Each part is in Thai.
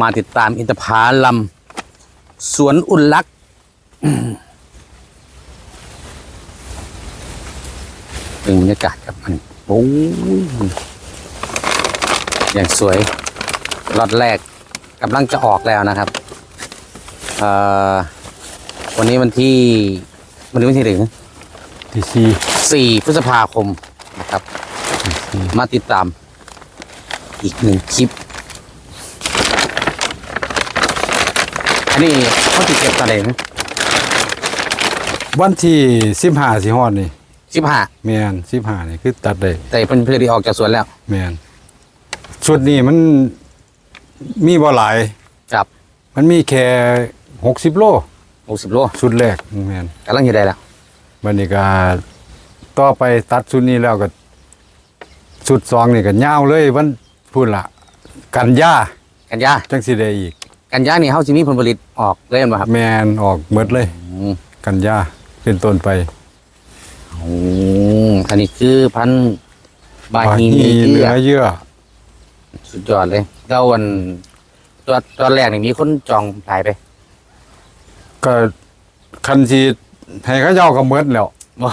มาติดตามอินทผาลัมสวนอุ่นลักษณ์เป็นบรรยากาศครับมันโอ้ยอย่างสวยรอดแรกกำลังจะออกแล้วนะครับเอ่อวันนี้วันที่วันนี้วันที่หนึ่งที่ซีสี่พฤษภาคมนะครับ มาติดตามอีกหนึ่งคลิป อันนี้เขาติดเก็บตอนไหนวันที่สิบห้าสิฮอดนี่สิบห้าแมนสิบห้านี่คือตัดได้แต่เป็นเพื่อที่ออกจากสวนแล้วแมนชุดนี้มันมีบ่หลาย ครับมันมีแค่หกสิบโลหกสิบโลชุดแรกแมนกำลังอยู่ได้แล้วบันนี้ก็ต่อไปตัดชุดนี้แล้วก็ชุดสองนี่ก็ยาวเลยวันพูดละกันยากันยาจังสิได้อีก กันยานี่เขาจะมีผลผลิตออกเลยมั้ครับแมนออกหมดเลย อืมกันยาเป็นต้นไปอืมอันนี้คือพันธุ์บาฮีบาเนื้เนื้ออเยื่อ สุดยอดเลยแล้ววันตัวตอนแรกนี่มีคนจองหลายไปก็คันสีให้เขาเจ้าก็เมดแล้วบ่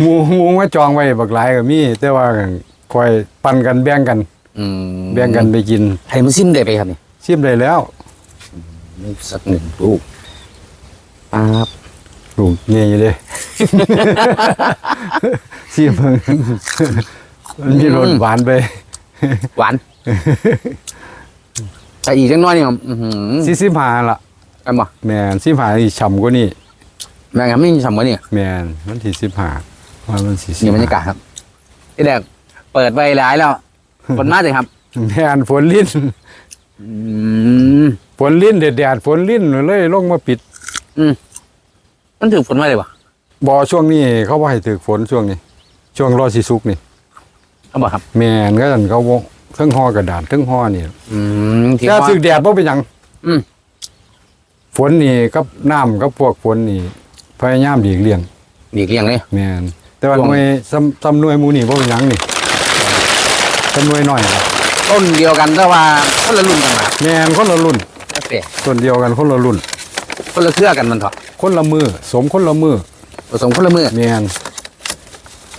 หมูหมูมาจองไว้บักหลายก็มี แต่ว่าก็คอยปันกันแบ่งกัน อืมแบ่งกันไปกินให้มันซิมได้ไปครับนี่ ชิมได้แล้วสักหนึ่งลูกป๊าบลูกเนี่ยอยู่เด้ชิมมันมันมีรสหวานไป หวาน แต่อีกจังน้อยนี่มันอื้อหือสี่สิบห้าละกันบ่แมนสิบห้าอีฉ่ำกว่านี่แม่งครับไม่มีสมกันนี่แมนมันที่สิบห้าว่ามันสี่สิบนี่บรรยากาศครับที่แรกเปิดไว้หลายแล้วคนมาเลยครับแมนฝนลิ้นอื มฝนลิ้นแดดๆฝนลิ้นเลยลงมาปิดมันถือฝนไว้เลยปะบอช่วงนี้เขาว่าให้ถือฝนช่วงนี้ ช่วงรอสิสุกนี่เขาบอกครับ แมนก็สั่นเขาวงเทั้งห่อกระดาษเทั้งห่อนี่อืมที่ถ้าว่าสึกแดดบ่เป็นหยังอืมฝนนี่กับน้ำกับพวกฝนนี่พยายามหลีกเลี่ยง หลีกเลี่ยงเลย แมนแต่ว่าช่วง หน่วยซ้ำซ้ำหน่วยหมูนี่บ่เป็นหยังนี่ซ้ำหน่วยน้อยครับ ต้นเดียวกันแต่ว่าคนละรุ่นกันมาแมนคนละรุ่นแล้วแต่ต้นเดียวกันคนละรุ่น คนละเครือกันมันเถอะคนละมือ สมคนละมือผสมคนละมือแมน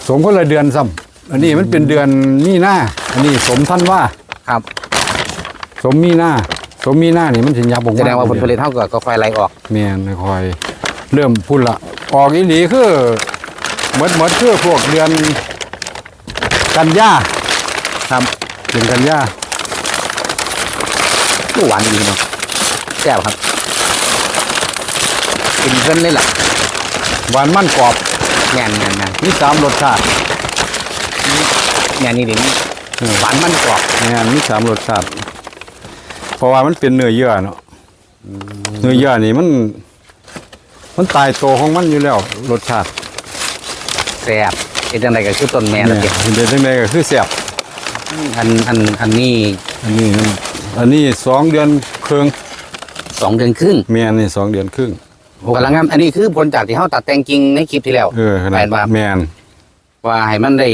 สมคนละเดือนซ้ำอันนี้มันเป็นเดือนมีหน้าอันนี้สมท่านว่าครับ สมมีหน้าสมมีหน้านี่มันสิยับออกมาแสดงว่าผลผลิตเท่ากับก็ไฟไล่ออกแมนคอย เริ่มพุ่นละออกอีหลีคือหมดหมดคือพวกเดือนกันยาครับ เดือนกันยาหวานดีเนาะแซ่บครับกินเพิ่นเลยล่ะหวานมันกรอบงานงานงานมีสามรสชาติงานนี้เดี๋ยวนี้เออหวานมันกรอบงานมีสามรสชาติเพราะว่ามันเป็นเนื้อเยื่อเนาะเนื้อเยื่อนี่มัน มันตายโตวของมันอยู่แล้วรสชาติแซ่บไอ้จังไดก็คือต้นแม่เนี่นะยเก็บเดี๋ยวจังไดก็คือแซ่บ อันอันอันนี้อันนี้มันอันนี้สองเดือนครึ่งสองเดือนครึ่งแม่นนี่สองเดือนครึ่งโอ้กำลังงามอันนี้คือผลจากที่เขาตัดแต่งกิ่งในคลิปที่แล้วเออขนาแม่ดนว่าแม่นว่าให้มันได้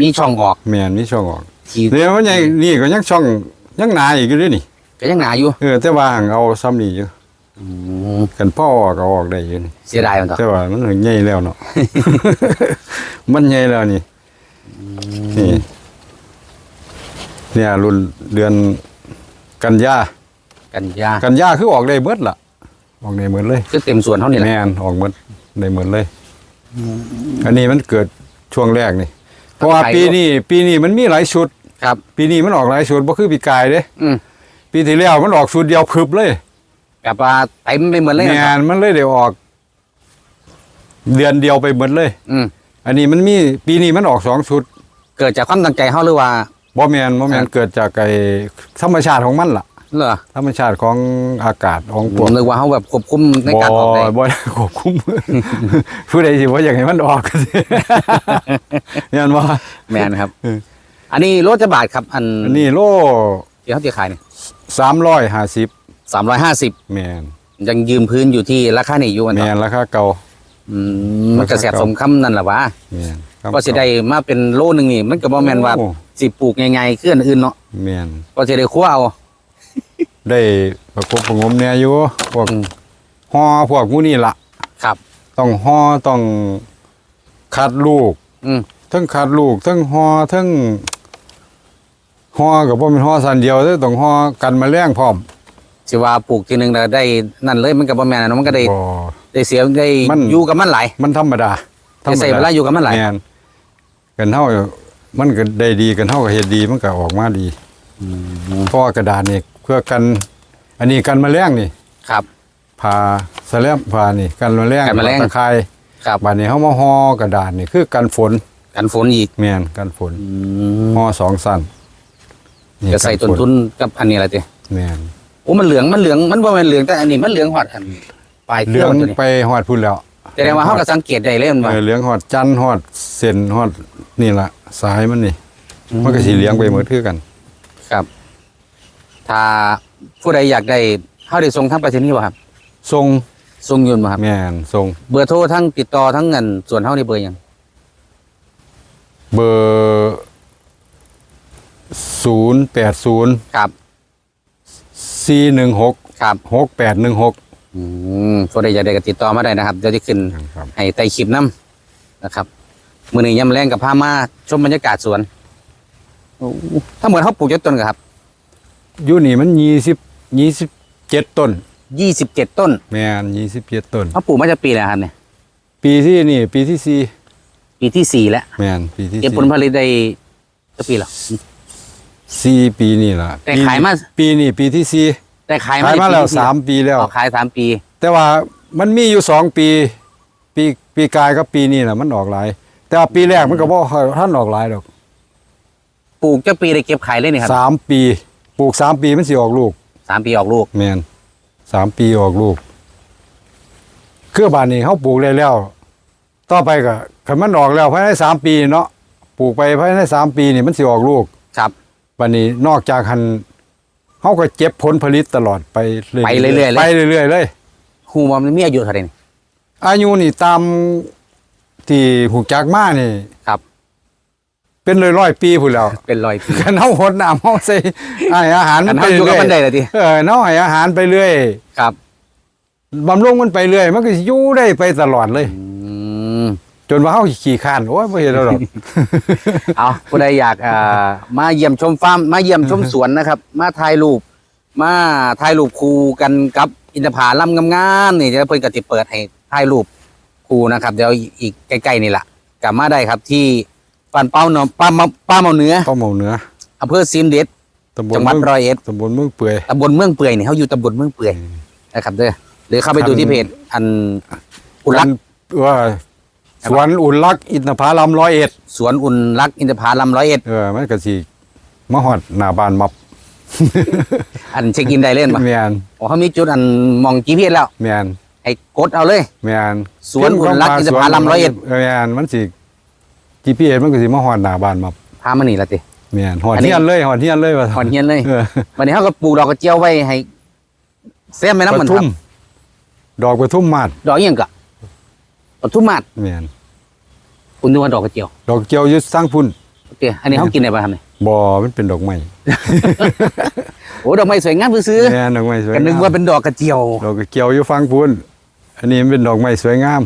มีช่องออกแม่นมีช่องออกที่เดี๋ยวมันยังนี่ก็ยังช่องยังหนาอีกอยู่เด้วยนี่ก็ยังหนาอยู่เออแต่ว่าหังเอาซ้ำนี่อยู่อืมกันพ่อออกก็ออกได้อยู่นี่เสียดายมันต่อแต่ว่ามันใหญ่แล้วเนาะมันใหญ่แล้วนี่นี่ เนี่ยรุ่นเดือนกันยากันยากันยาคือออกได้เบิดล่ะ ออกได้เบิดเลย คือเต็มส่วนเท่านี้แหละแม่นออกเบิดได้เบิดเลย อันนี้มันเกิดช่วงแรกนี่ เพราะว่าปีนี้ปีนี้มันมีหลายชุด ครับ ปีนี้มันออกหลายชุดบ่คือปีกายเด้อืมปีที่แล้วมันออกชุดเดียวพึบเลยแบบว่าเต็มไปหมดเลยแม่นะครับนมันเลยเดี๋ยวออก เดือนเดียวไปหมดเลย อืมอันนี้มันมีปีนี้มันออกสองชุด เกิดจากความตั้งใจเขาหรือว่า บ่แมนบ่แมนครับเกิดจากไอ้ธรรมชาติของมันล่ะเหรอธรรมชาติของอากาศของพผวกมนึกว่าเขาแบบควบคุมในการออกได้ บ่ได้ควบคุม ผู้ใดสิว่าอยากให้มันออกก็สิ ยันว่า แมนครับ เออ อันนี้รถจะบาทครับ อันอันนี้โลที่เขาจะขายเนี่ยสามร้อยห้าสิบสามร้อยห้าสิบแมนยังยืมพื้นอยู่ที่ราคานี่อยู่มันแมต่อนราคาเก่า อืมมันกระแสสมคำนั่นแหละวะ แมน ครับ ก็จะได้มาเป็นโลหนึ่งนี่มันก็บ่แมนว่าโอ้สิปลูกง่ายๆขึ้นอื่นเนาะแมนก็จะได้คั่วเอา ได้ประกบประงมเนี่ยอยู่พวกอืม ห่อพวกมูนี่ละครับ ต้องห่อต้องคัดลูก อืมทั้งคัดลูกทั้งห่อทั้งห่อกับว่าเป็นห่อสันเดียวเด้อต้องห่อกันแมาแรงพร้อมสิว่าปลูกทีหนึงแล้วได้นั่นเลยมันก็บ่แม่นนะมันก็ได้บ่ ได้เสียได้มัน อยู่กับมันหลายมันธรรมดาได้ใส่เวลาอยู่กับมันหลาย แม่น กันเท่ามันก็ได้ดีกันเท่ากับเฮ็ดดีมันก็ออกมาดีเพราะว่ากระดาษนี่เพื่อกัน อันนี้กันแมาแรงนี่ครับผ่าสแลมผ่านี่ กันแมาแรงกันแมลง ตะไคร้ครับบาดนี้เฮามาห่อกระดาษนี่คือกันฝนกันฝนอีกแม่นกันฝนอืมห่อสองสั้นจะใส่ต้นทุนกับอันนี้อะไรติแม่นโอ้มันเหลืองมันเหลืองมันบ่แม่นเหลืองแต่อันนี้มันเหลืองหอดอันปลายเหลืเที่ยอวงตัวนี้ไปฮอดพุ่นแล้ว แสดงว่าเฮาก็สังเกตได้เลยมันว่าเออเหลืองฮอดจันทร์ฮอดเส้นฮอดนี่ล่ะสายมันนี่มันก็สิเหลืองไปหมดคือกัน ครับ ถ้าผู้ใดอยากได้เฮาได้ส่งทางไปรษณีย์บ่ครับทรงส่งยนต์บ่ครับ แม่นทรง เบอร์โทรทั้งติดต่อทั้งเงินส่วนเฮานี่เบอร์หยังเบอร์080ครับ416ครับ6816 อืมผู้ใดอยากได้ก็ติดต่อมาได้นะครับเดี๋ยวจะขึ้นครับให้ใต้คลิปน้ำนะครับมือนี้ย่ำแรงกับพามาชมบรรยากาศสวนโอ้ถ้าเหมือนเขาปลูกยศต้นกับครับอยู่นี่มัน20 27ต้นยี่สิบเจ็ดต้น แม่น27ต้นเขาปลูกมาจะปีแล้วครับเนี่ยปีที่นี่ ปีที่สี่ปีที่สี่แล้วแม่นปีที่เก็บสี่ผลผลิตได้จะปีแล้วสี่ปีนี่ล่ะแต่ขายมาปีนี้ปีที่สี่ แต่ขายขายมาได้แล้วที่สามปีแล้ว อ๋อขายสามปี แต่ว่ามันมีอยู่สองปี ปีปีกายกับปีนี้น่ะมันออกหลาย แต่ว่าปีแรกมันก็บ่ค่อยท่านออกหลายดอกปลูกจะปีได้เก็บขายเลยนี่ครับสามปีปลูกสามปีมันสิออกลูกสามปีออกลูก แมนสามปีออกลูกเครือบานนี้เขาปลูกได้แล้ว ต่อไปก็คันมันออกแล้วภายในสามปีเนาะปลูกไปภายในสามปีนี่มันสิออกลูกครับวันนี้นอกจากหัน เขาก็เก็บผลผลิตตลอดไปเรื่อยๆไปเรื่อยๆเลย ไปเรื่อยๆเลยฮูมอมันมีอายุเท่าไหร่นี่อายุนี่ตามที่หูจักมานี่ครับ เป็นร้อยร้อยๆปีพุ่นแล้ว เป็นร้อยปีกันเอาหดน้ำเอาใส่ให้อาหารกันไปเฮาอยู่กับเรื่มันได้อยเลยทีๆเออเนาะให้อาหารไปเรื่อย ครับบำรุงมันไปเรื่อย มันก็สิอยู่ได้ไปตลอดเลยอืม จนว่าเฮาขี่ข้านโอ้ยบ่เห็นแล้วหรอก เอาผู้ใดอยากอ่ามาเยี่ยมชมฟาร์มมาเยี่ยมชมสวนนะครับ มาถ่ายรูป มาถ่ายรูปคู่กันกับอินทผลัมงามๆนี่เดี๋ยวเพิ่นก็สิเปิดให้ถ่ายรูปคู่นะครับเดี๋ยวอีกใกล้ๆนี่แหละกลับมาได้ครับที่ปานเป้าเนาะป้ามาป้าเมาเหนือป้าเมาเหนืออำเภอซีมเด็ดตำบลจังหวัดเมืองร้อยเอ็ดตำบลเมืองเปื่อย ตำบลเมืองเปื่อยนี่เขาอยู่ตำบลเมืองเปื่อยนะครับเด้อหรือเข้าไปดูที่เพจอันอุลักษ์ว่า สวนอุ่นลักษ์อินทผลัมร้อยเอ็ดสวนอุ่นรักอินทผลัมร้อยเอ็ดเออมันก็สิมาฮอดหน้าบ้านมับอันเช็คอินได้เล่นปะแม่นอ๋อเขามีจุดอันมองจีพีแล้วแม่นให้กดเอาเลยแม่นสวนอุ่นลักษ์อินทผลัมร้อยเอ็ดแม่นมันสิ GPS มันก็สิมาฮอดหน้าบ้านมับพามานี่ละติแม่นฮอดอันนี้เฮียนเลยฮอดเฮียนเลยว่าหอนเฮียนเลยเออวันนี้เขาก็ปลูกดอกกระเจียวไว้ให้แซมไปน้ำปมันคทุรัมบดอกปทุมมาดดอกอหยังกะ ปทุมมาศแม่นคุณนึกว่าดอกกระเจียวดอกเจียวอยู่สร้างพุ่นโอเคอันนี้เขากินได้ป่ะครับเนี่ยบ่มันเป็นดอกไม้โอ้ดอกไม้สวยงามซื้อแม่นดอกไม้สวยๆกันนึกงามว่าเป็นดอกกระเจียวดอกเจียวอยู่ฟังพุ่นอันนี้มันเป็นดอกไม้สวยงาม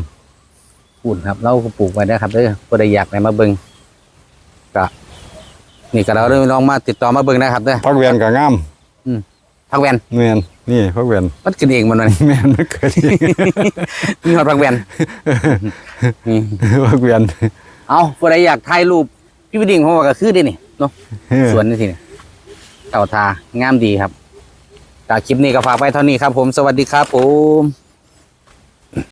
ปุ่นครับเราก็ปลูกไว้นะครับเด้อก็ได้อยากไปมาเบิ่งก็นี่ก็เราเริ่มลองมาติดต่อมาเบิ่งนะครับเด้อ พักเวียนก็งามพักแวนแม่น นี่พักเวียนมันกินเองมันเลยแม่นมันเกิดเองมีหอดพักแวนนี่พักเวียนเอาผู้ใดอยากถ่ายรูปพี่วิดิ่งผมว่าก็คือเด้นี่เนาะสวนนี่สิเนี่ยเต่าทางามดีครับจากคลิปนี้ก็ฝากไว้เท่านี้ครับ ผมสวัสดีครับผม